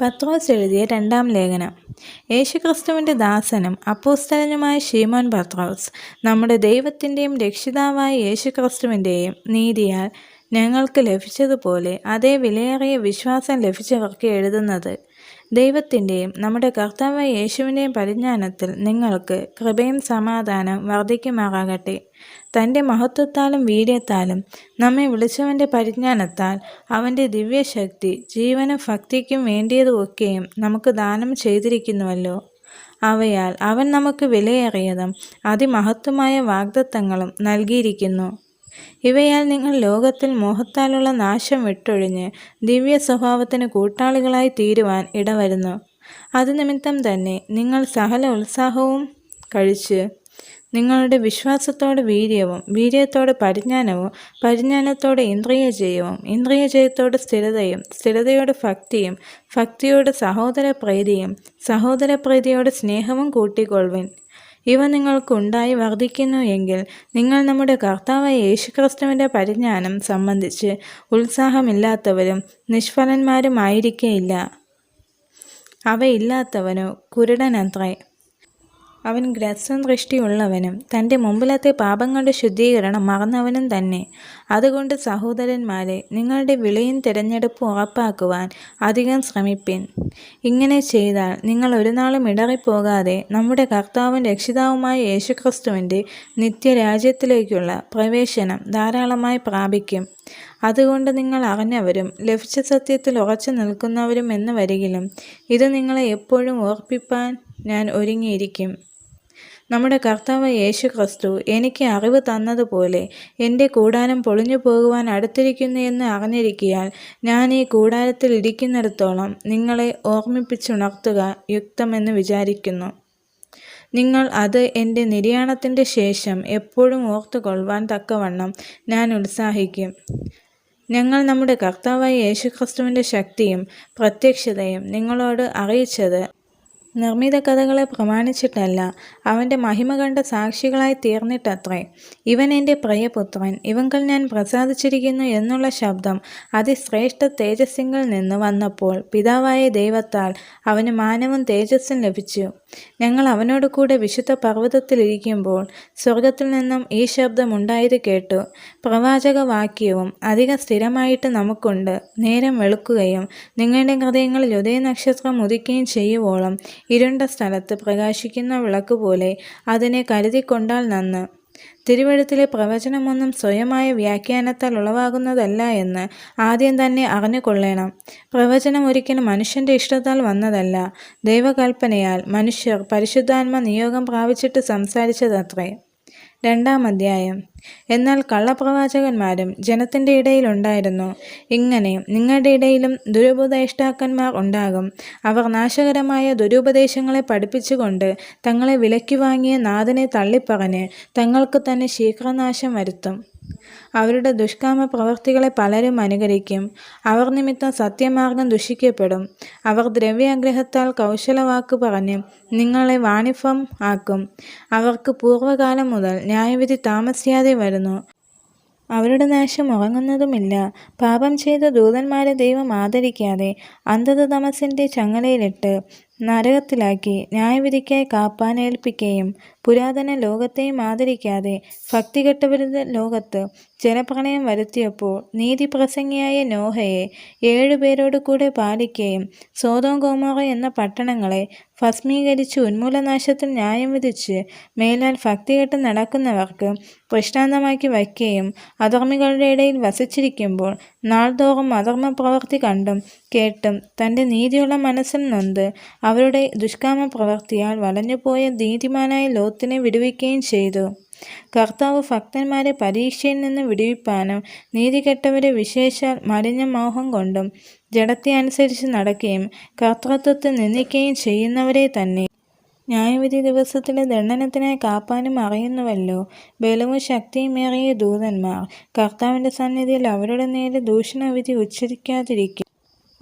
പത്രോസ് എഴുതിയ രണ്ടാം ലേഖനം. യേശുക്രിസ്തുവിന്റെ ദാസനും അപ്പോസ്തലനുമായ ഷീമോൻ പത്രോസ് നമ്മുടെ ദൈവത്തിന്റെയും രക്ഷിതാവായ യേശുക്രിസ്തുവിന്റെയും നീതിയാൽ ഞങ്ങൾക്ക് ലഭിച്ചതുപോലെ അതേ വിലയേറിയ വിശ്വാസം ലഭിച്ചവർക്ക് എഴുതുന്നത് ദൈവത്തിന്റെയും നമ്മുടെ കർത്താവായ യേശുവിന്റെയും പരിജ്ഞാനത്തിൽ നിങ്ങൾക്ക് കൃപയും സമാധാനം വർദ്ധിക്കുമാറാകട്ടെ. തന്റെ മഹത്വത്താലും വീര്യത്താലും നമ്മെ വിളിച്ചവന്റെ പരിജ്ഞാനത്താൽ അവന്റെ ദിവ്യശക്തി ജീവനും ഭക്തിക്കും വേണ്ടിയതുമൊക്കെയും നമുക്ക് ദാനം ചെയ്തിരിക്കുന്നുവല്ലോ. അവയാൽ അവൻ നമുക്ക് വിലയേറിയതും അതിമഹത്വമായ വാഗ്ദത്തങ്ങളും നൽകിയിരിക്കുന്നു. ഇവയാൽ നിങ്ങൾ ലോകത്തിൽ മോഹത്താലുള്ള നാശം വിട്ടൊഴിഞ്ഞ് ദിവ്യ സ്വഭാവത്തിന് കൂട്ടാളികളായി തീരുവാൻ ഇടവരുന്നു. അത് നിമിത്തം തന്നെ നിങ്ങൾ സകല ഉത്സാഹവും കഴിച്ച് നിങ്ങളുടെ വിശ്വാസത്തോട് വീര്യവും വീര്യത്തോട് പരിജ്ഞാനവും പരിജ്ഞാനത്തോടെ ഇന്ദ്രിയജയവും ഇന്ദ്രിയജയത്തോടെ സ്ഥിരതയും സ്ഥിരതയോട് ഭക്തിയും ഭക്തിയോട് സഹോദര പ്രീതിയും സഹോദര പ്രീതിയോട് സ്നേഹവും കൂട്ടിക്കൊള്ളുവിൻ. ഇവ നിങ്ങൾക്കുണ്ടായി വർദ്ധിക്കുന്നു എങ്കിൽ നിങ്ങൾ നമ്മുടെ കർത്താവായ യേശുക്രിസ്തുവിന്റെ പരിജ്ഞാനം സംബന്ധിച്ച് ഉത്സാഹമില്ലാത്തവരും നിഷ്ഫലന്മാരുമായിരിക്കേയില്ല. അവയില്ലാത്തവനോ കുരുടനത്രേ. അവൻ ഗ്രസ്വം ദൃഷ്ടിയുള്ളവനും തന്റെ മുമ്പിലത്തെ പാപങ്ങളുടെ ശുദ്ധീകരണം മറന്നവനും തന്നെ. അതുകൊണ്ട് സഹോദരന്മാരെ നിങ്ങളുടെ വിളിയും തിരഞ്ഞെടുപ്പും ഉറപ്പാക്കുവാൻ അധികം ശ്രമിപ്പിൻ. ഇങ്ങനെ ചെയ്താൽ നിങ്ങൾ ഒരു നാളും ഇടറിപ്പോകാതെ നമ്മുടെ കർത്താവും രക്ഷിതാവുമായ യേശുക്രിസ്തുവിന്റെ നിത്യരാജ്യത്തിലേക്കുള്ള പ്രവേശനം ധാരാളമായി പ്രാപിക്കും. അതുകൊണ്ട് നിങ്ങൾ അറിഞ്ഞവരും ലഭിച്ച സത്യത്തിൽ ഉറച്ചു നിൽക്കുന്നവരും എന്ന് വരികിലും ഇത് നിങ്ങളെ എപ്പോഴും ഓർപ്പിപ്പാൻ ഞാൻ ഒരുങ്ങിയിരിക്കും. നമ്മുടെ കർത്താവ് യേശു ക്രിസ്തു എനിക്ക് അറിവ് തന്നതുപോലെ എന്റെ കൂടാരം പൊളിഞ്ഞു പോകുവാൻ അടുത്തിരിക്കുന്നു എന്ന് അറിഞ്ഞിരിക്കിയാൽ ഞാൻ ഈ കൂടാരത്തിൽ ഇരിക്കുന്നിടത്തോളം നിങ്ങളെ ഓർമ്മിപ്പിച്ചുണർത്തുക യുക്തമെന്ന് വിചാരിക്കുന്നു. നിങ്ങൾ അത് എന്റെ നിര്യാണത്തിന്റെ ശേഷം എപ്പോഴും ഓർത്തുകൊള്ളുവാൻ തക്കവണ്ണം ഞാൻ ഉത്സാഹിക്കും. ഞങ്ങൾ നമ്മുടെ കർത്താവായ യേശുക്രിസ്തുവിന്റെ ശക്തിയും പ്രത്യക്ഷതയും നിങ്ങളോട് അറിയിച്ചത് നിർമ്മിത കഥകളെ പ്രമാണിച്ചിട്ടല്ല. അവന്റെ മഹിമ കണ്ട സാക്ഷികളായി തീർന്നിട്ടത്രേ. ഇവൻ എന്റെ പ്രിയപുത്രൻ. ഇവങ്കൽ ഞാൻ പ്രസാദിച്ചിരിക്കുന്നു എന്നുള്ള ശബ്ദം അതിശ്രേഷ്ഠ തേജസ്സിങ്കിൽ നിന്ന് വന്നപ്പോൾ പിതാവായ ദൈവത്താൽ അവന് മാനവും തേജസ്സും ലഭിച്ചു. ഞങ്ങൾ അവനോട് കൂടെ വിശുദ്ധ പർവതത്തിലിരിക്കുമ്പോൾ സ്വർഗത്തിൽ നിന്നും ഈ ശബ്ദം ഉണ്ടായത് കേട്ടു. പ്രവാചക വാക്യവും അധിക സ്ഥിരമായിട്ട് നമുക്കുണ്ട്. നേരം വെളുക്കുകയും നിങ്ങളുടെ ഹൃദയങ്ങളിൽ ഉദയ നക്ഷത്രം ഉദിക്കുകയും ചെയ്യുവോളം ഇരുണ്ട സ്ഥലത്ത് പ്രകാശിക്കുന്ന വിളക്ക് പോലെ അതിനെ കരുതിക്കൊണ്ടാൽ നന്ന്. തിരുവഴുത്തിലെ പ്രവചനമൊന്നും സ്വയമായ വ്യാഖ്യാനത്താൽ ഉളവാകുന്നതല്ല എന്ന് ആദ്യം തന്നെ അറിഞ്ഞുകൊള്ളണം. പ്രവചനം ഒരിക്കലും മനുഷ്യന്റെ ഇഷ്ടത്താൽ വന്നതല്ല. ദൈവകൽപ്പനയാൽ മനുഷ്യർ പരിശുദ്ധാത്മ നിയോഗം പ്രാപിച്ചിട്ട് സംസാരിച്ചതത്രേ. രണ്ടാം അധ്യായം. എന്നാൽ കള്ളപ്രവാചകന്മാരും ജനത്തിന്റെ ഇടയിലുണ്ടായിരുന്നു ഇങ്ങനെ നിങ്ങളുടെ ഇടയിലും ദുരുപദേഷ്ടാക്കന്മാർ ഉണ്ടാകും. അവർ നാശകരമായ ദുരുപദേശങ്ങളെ പഠിപ്പിച്ചുകൊണ്ട് തങ്ങളെ വിലയ്ക്ക് വാങ്ങിയ നാഥനെ തള്ളിപ്പറഞ്ഞ് തങ്ങൾക്ക് തന്നെ ശീഘ്രനാശം വരുത്തും. അവരുടെ ദുഷ്കാമ പ്രവർത്തികളെ പലരും അനുകരിക്കും. അവർ നിമിത്തം സത്യമാർഗം ദുഷിക്കപ്പെടും. അവർ ദ്രവ്യാഗ്രഹത്താൽ കൗശലവാക്ക് പറഞ്ഞ് നിങ്ങളെ വാണിഫം ആക്കും. അവർക്ക് പൂർവകാലം മുതൽ ന്യായവിധി താമസിയാതെ വരുന്നു. അവരുടെ നാശം ഉറങ്ങുന്നതുമില്ല. പാപം ചെയ്ത ദൂതന്മാരെ ദൈവം ആദരിക്കാതെ അന്ധത തമസിന്റെ ചങ്ങലയിലിട്ട് നരകത്തിലാക്കി ന്യായവിധിക്കായി കാപ്പാനേൽപ്പിക്കുകയും പുരാതന ലോകത്തെയും ആദരിക്കാതെ ഭക്തികെട്ടവരുടെ ലോകത്ത് ജനപ്രണയം വരുത്തിയപ്പോൾ നീതിപ്രസംഗിയായ നോഹയെ ഏഴുപേരോട് കൂടെ പാലിക്കുകയും സോതോം ഗോമോറ എന്ന പട്ടണങ്ങളെ ഭസ്മീകരിച്ച് ഉന്മൂലനാശത്തിൽ ന്യായം വിധിച്ച് മേലാൽ ഭക്തികെട്ട് നടക്കുന്നവർക്ക് പ്രശ്നാന്തമാക്കി വയ്ക്കുകയും അധർമ്മികളുടെ ഇടയിൽ വസിച്ചിരിക്കുമ്പോൾ നാൾതോറും അധർമ്മ പ്രവൃത്തി കണ്ടും കേട്ടും തന്റെ നീതിയുള്ള മനസ്സിൽ നൊന്ത് അവരുടെ ദുഷ്കാമ പ്രവർത്തിയാൽ വളഞ്ഞുപോയ നീതിമാനായ ലോത്തിനെ വിടുവിക്കുകയും ചെയ്തു. കർത്താവ് ഭക്തന്മാരെ പരീക്ഷയിൽ നിന്ന് വിടുവിപ്പാനും നീതികെട്ടവരെ വിശേഷാൽ മലിഞ്ഞ മോഹം കൊണ്ടും ജഡത്തെ അനുസരിച്ച് നടക്കുകയും കർത്തൃത്വത്തെ നിന്ദിക്കുകയും ചെയ്യുന്നവരെ തന്നെ. ന്യായവിധി ദിവസത്തിലെ ദണ്ഡനത്തിനായി കാപ്പാനും അറിയുന്നുവല്ലോ. ബലവും ശക്തിയുമേറിയ ദൂതന്മാർ. കർത്താവിന്റെ സന്നിധിയിൽ അവരുടെ നേരെ ദൂഷണവിധി ഉച്ചരിക്കാതിരിക്കും.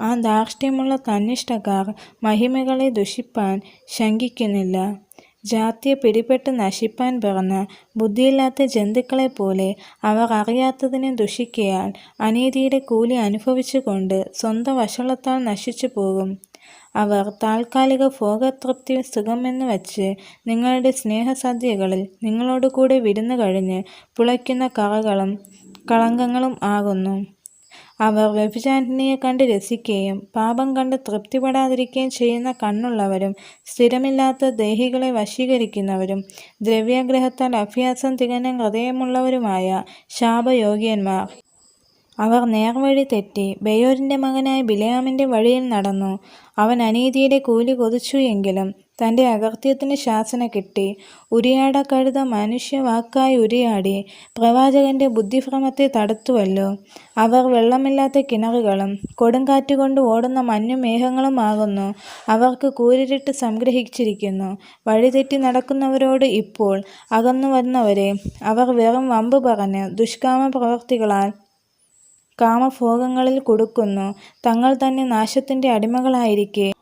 ആ ധാർഷ്ട്യമുള്ള തന്നിഷ്ടക്കാർ മഹിമകളെ ദുഷിപ്പാൻ ശങ്കിക്കുന്നില്ല. ജാതിയെ പിടിപെട്ട് നശിപ്പാൻ പിറന്ന ബുദ്ധിയില്ലാത്ത ജന്തുക്കളെപ്പോലെ അവർ അറിയാത്തതിനെ ദുഷിക്കയാൽ അനീതിയുടെ കൂലി അനുഭവിച്ചുകൊണ്ട് സ്വന്തം വഷളത്താൽ നശിച്ചു പോകും. അവർ താൽക്കാലിക ഭോഗതൃപ്തി സുഖമെന്ന് വച്ച് നിങ്ങളുടെ സ്നേഹസദ്യകളിൽ നിങ്ങളോടുകൂടെ വിരുന്ന് കഴിഞ്ഞ് പുളയ്ക്കുന്ന കറകളും കളങ്കങ്ങളും ആകുന്നു. അവർ വ്യഭിചാരിണിയെ കണ്ട് രസിക്കുകയും പാപം കണ്ട് തൃപ്തിപ്പെടാതിരിക്കുകയും ചെയ്യുന്ന കണ്ണുള്ളവരും സ്ഥിരമില്ലാത്ത ദേഹികളെ വശീകരിക്കുന്നവരും ദ്രവ്യാഗ്രഹത്താൽ അഭ്യാസം തികഞ്ഞ ഹൃദയമുള്ളവരുമായ ശാപയോഗ്യന്മാർ. അവർ നേർവഴി തെറ്റി ബയോറിന്റെ മകനായ ബിലയാമിന്റെ വഴിയിൽ നടന്നു. അവൻ അനീതിയുടെ കൂലി കൊതിച്ചു എങ്കിലും തന്റെ അകർത്യത്തിന് ശാസന കിട്ടി. ഉരിയാട കഴുത മനുഷ്യവാക്കായി ഉരിയാടി പ്രവാചകന്റെ ബുദ്ധിഭ്രമത്തെ തടുത്തുവല്ലോ. അവർ വെള്ളമില്ലാത്ത കിണറുകളും കൊടുങ്കാറ്റുകൊണ്ട് ഓടുന്ന മഞ്ഞുമേഘങ്ങളുമാകുന്നു അവർക്ക് കൂരിരിട്ട് സംഗ്രഹിച്ചിരിക്കുന്നു. വഴിതെറ്റി നടക്കുന്നവരോട് ഇപ്പോൾ അകന്നു വന്നവരെ അവർ വെറും വമ്പ് പറഞ്ഞ് ദുഷ്കാമ പ്രവർത്തികളാൽ കാമഭോഗങ്ങളിൽ കുടുക്കുന്നു. തങ്ങൾ തന്നെ നാശത്തിന്റെ അടിമകളായിരിക്കെ.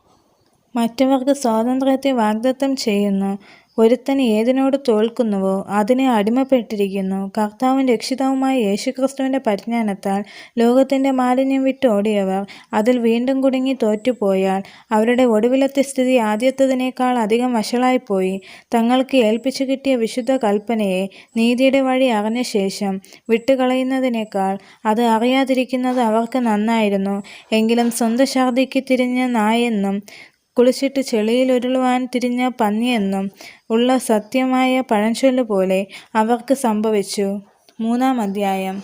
മറ്റവർക്ക് സ്വാതന്ത്ര്യത്തെ വാഗ്ദത്തം ചെയ്യുന്നു. ഒരുത്തൻ ഏതിനോട് തോൽക്കുന്നുവോ അതിനെ അടിമപ്പെട്ടിരിക്കുന്നു. കർത്താവും രക്ഷിതാവുമായ യേശുക്രിസ്തുവിന്റെ പരിജ്ഞാനത്താൽ ലോകത്തിന്റെ മാലിന്യം വിട്ട് ഓടിയവർ അതിൽ വീണ്ടും കുടുങ്ങി തോറ്റുപോയാൽ അവരുടെ ഒടുവിലത്തെ സ്ഥിതി ആദ്യത്തതിനേക്കാൾ അധികം വഷളായിപ്പോയി. തങ്ങൾക്ക് ഏൽപ്പിച്ചു കിട്ടിയ വിശുദ്ധ കൽപ്പനയെ നീതിയുടെ വഴി അറിഞ്ഞ ശേഷം വിട്ടുകളയുന്നതിനേക്കാൾ അത് അറിയാതിരിക്കുന്നത് അവർക്ക് നന്നായിരുന്നു. എങ്കിലും സ്വന്തം ഛർദിക്ക് തിരിഞ്ഞ നായെന്നും കുളിച്ചിട്ട് ചെളിയിലുരുളുവാൻ തിരിഞ്ഞ പന്നിയെന്നും ഉള്ള സത്യമായ പഴഞ്ചൊല്ല് പോലെ അവർക്ക് സംഭവിച്ചു. മൂന്നാം അധ്യായം.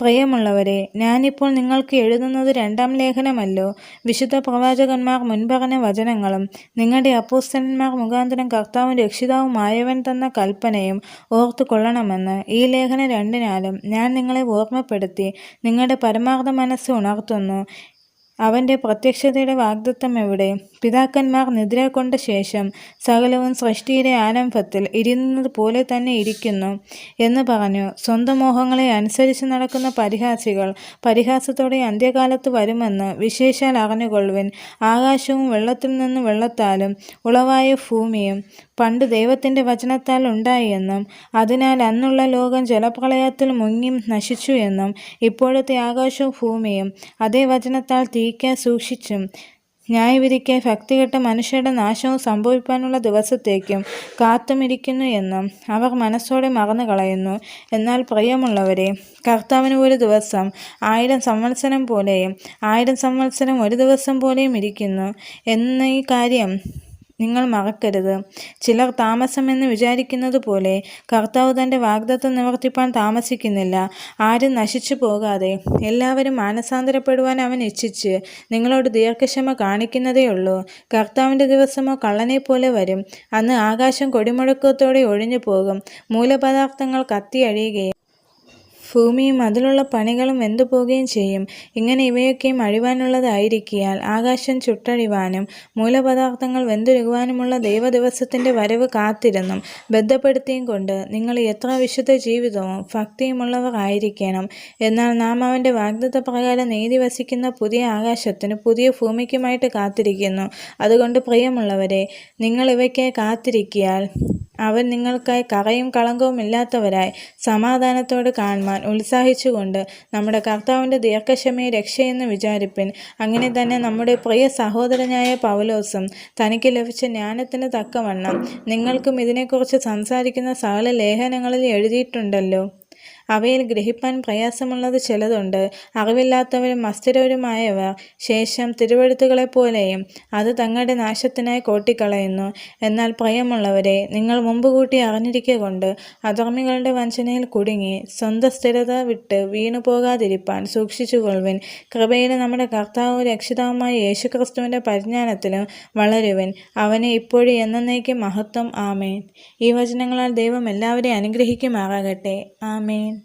പ്രിയമുള്ളവരെ ഞാനിപ്പോൾ നിങ്ങൾക്ക് എഴുതുന്നത് രണ്ടാം ലേഖനമല്ലോ. വിശുദ്ധ പ്രവാചകന്മാർ മുൻപറഞ്ഞ വചനങ്ങളും നിങ്ങളുടെ അപ്പോസ്തലന്മാർ മുഖാന്തരം കർത്താവും രക്ഷിതാവുമായവൻ തന്ന കൽപ്പനയും ഓർത്തു കൊള്ളണമെന്ന് ഈ ലേഖനം രണ്ടിനാലും ഞാൻ നിങ്ങളെ ഓർമ്മപ്പെടുത്തി നിങ്ങളുടെ പരമാർത്ഥ മനസ്സ് ഉണർത്തുന്നു. അവന്റെ പ്രത്യക്ഷതയുടെ വാഗ്ദത്തം എവിടെ? പിതാക്കന്മാർ നിദ്ര കൊണ്ട ശേഷം സകലവും സൃഷ്ടിയുടെ ആരംഭത്തിൽ ഇരുന്നത് പോലെ തന്നെ ഇരിക്കുന്നു എന്ന് പറഞ്ഞു. സ്വന്തം മോഹങ്ങളെ അനുസരിച്ച് നടക്കുന്ന പരിഹാസികൾ പരിഹാസത്തോടെ അന്ത്യകാലത്ത് വരുമെന്ന് വിശേഷാൽ അറിഞ്ഞുകൊള്ളുവിൻ. ആകാശവും വെള്ളത്തിൽ നിന്ന് വെള്ളത്താലും ഉളവായ ഭൂമിയും പണ്ട് ദൈവത്തിന്റെ വചനത്താൽ ഉണ്ടായി എന്നും അതിനാൽ അന്നുള്ള ലോകം ജലപ്രളയത്തിൽ മുങ്ങി നശിച്ചു എന്നും ഇപ്പോഴത്തെ ആകാശവും ഭൂമിയും അതേ വചനത്താൽ തീയ്ക്കാൻ സൂക്ഷിച്ചും ന്യായവിധിക്ക് ഭക്തികെട്ട മനുഷ്യരുടെ നാശവും സംഭവിക്കാനുള്ള ദിവസത്തേക്കും കാത്തുമിരിക്കുന്നു എന്നും അവർ മനസ്സോടെ മറന്നു കളയുന്നു. എന്നാൽ പ്രിയമുള്ളവരെ കർത്താവിന് ഒരു ദിവസം ആയിരം സംവത്സരം പോലെയും ആയിരം സംവത്സരം ഒരു ദിവസം പോലെയും ഇരിക്കുന്നു. എന്ന ഈ കാര്യം നിങ്ങൾ മറക്കരുത്. ചിലർ താമസമെന്ന് വിചാരിക്കുന്നത് പോലെ കർത്താവ് തന്റെ വാഗ്ദത്തം നിവർത്തിപ്പാൻ താമസിക്കുന്നില്ല. ആരും നശിച്ചു പോകാതെ എല്ലാവരും മാനസാന്തരപ്പെടുവാൻ അവൻ ഇച്ഛിച്ച് നിങ്ങളോട് ദീർഘക്ഷമ കാണിക്കുന്നതേയുള്ളൂ കർത്താവിന്റെ ദിവസമോ കള്ളനെ പോലെ വരും. അന്ന് ആകാശം കൊടിമുഴക്കത്തോടെ ഒഴിഞ്ഞു പോകും മൂലപദാർത്ഥങ്ങൾ കത്തിയഴിയുകയും ഭൂമിയും അതിലുള്ള പണികളും വെന്തുപോകുകയും ചെയ്യും? ഇങ്ങനെ ഇവയൊക്കെയും അഴിവാനുള്ളതായിരിക്കിയാൽ ആകാശം ചുട്ടഴിവാനും മൂലപദാർത്ഥങ്ങൾ വെന്തുരുകുവാനുമുള്ള ദൈവദിവസത്തിന്റെ വരവ് കാത്തിരുന്നും. ബന്ധപ്പെടുത്തിയും കൊണ്ട് നിങ്ങൾ എത്ര വിശുദ്ധ ജീവിതവും ഭക്തിയുമുള്ളവർ ആയിരിക്കണം. എന്നാൽ നാം അവന്റെ വാഗ്ദത്ത പ്രകാരം നീതി വസിക്കുന്ന പുതിയ ആകാശത്തിന് പുതിയ ഭൂമിക്കുമായിട്ട് കാത്തിരിക്കുന്നു. അതുകൊണ്ട് പ്രിയമുള്ളവരെ നിങ്ങൾ ഇവയ്ക്കായി കാത്തിരിക്കിയാൽ അവൻ നിങ്ങൾക്കായി കറയും കളങ്കവും ഇല്ലാത്തവരായി സമാധാനത്തോട് കാണുവാൻ ഉത്സാഹിച്ചുകൊണ്ട് നമ്മുടെ കർത്താവിന്റെ ദീർഘക്ഷമയെ രക്ഷയെന്ന് വിചാരിപ്പിൻ. അങ്ങനെ തന്നെ നമ്മുടെ പ്രിയ സഹോദരനായ പൗലോസും തനിക്ക് ലഭിച്ച ജ്ഞാനത്തിന് തക്കവണ്ണം നിങ്ങൾക്കും ഇതിനെക്കുറിച്ച് സംസാരിക്കുന്ന സകല ലേഖനങ്ങളിൽ എഴുതിയിട്ടുണ്ടല്ലോ. അവയിൽ ഗ്രഹിപ്പാൻ പ്രയാസമുള്ളത് ചിലതുണ്ട്. അറിവില്ലാത്തവരും അസ്ഥിരവരുമായവർ ശേഷം തിരുവഴുത്തുകളെപ്പോലെയും അത് തങ്ങളുടെ നാശത്തിനായി കോട്ടിക്കളയുന്നു. എന്നാൽ പ്രയമുള്ളവരെ നിങ്ങൾ മുമ്പ് കൂട്ടി അറിഞ്ഞിരിക്കൊണ്ട് അധർമ്മികളുടെ വഞ്ചനയിൽ കുടുങ്ങി സ്വന്തം സ്ഥിരത വിട്ട് വീണു പോകാതിരിപ്പാൻ സൂക്ഷിച്ചുകൊള്ളുവിൻ. കൃപയിലെ നമ്മുടെ കർത്താവും രക്ഷിതാവുമായ യേശുക്രിസ്തുവിന്റെ പരിജ്ഞാനത്തിലും വളരുവിൻ. അവനെ ഇപ്പോഴും എന്നേക്കും മഹത്വം. ആമേൻ. ഈ വചനങ്ങളാൽ ദൈവം എല്ലാവരെയും അനുഗ്രഹിക്കുമാറാകട്ടെ. ആമേൻ.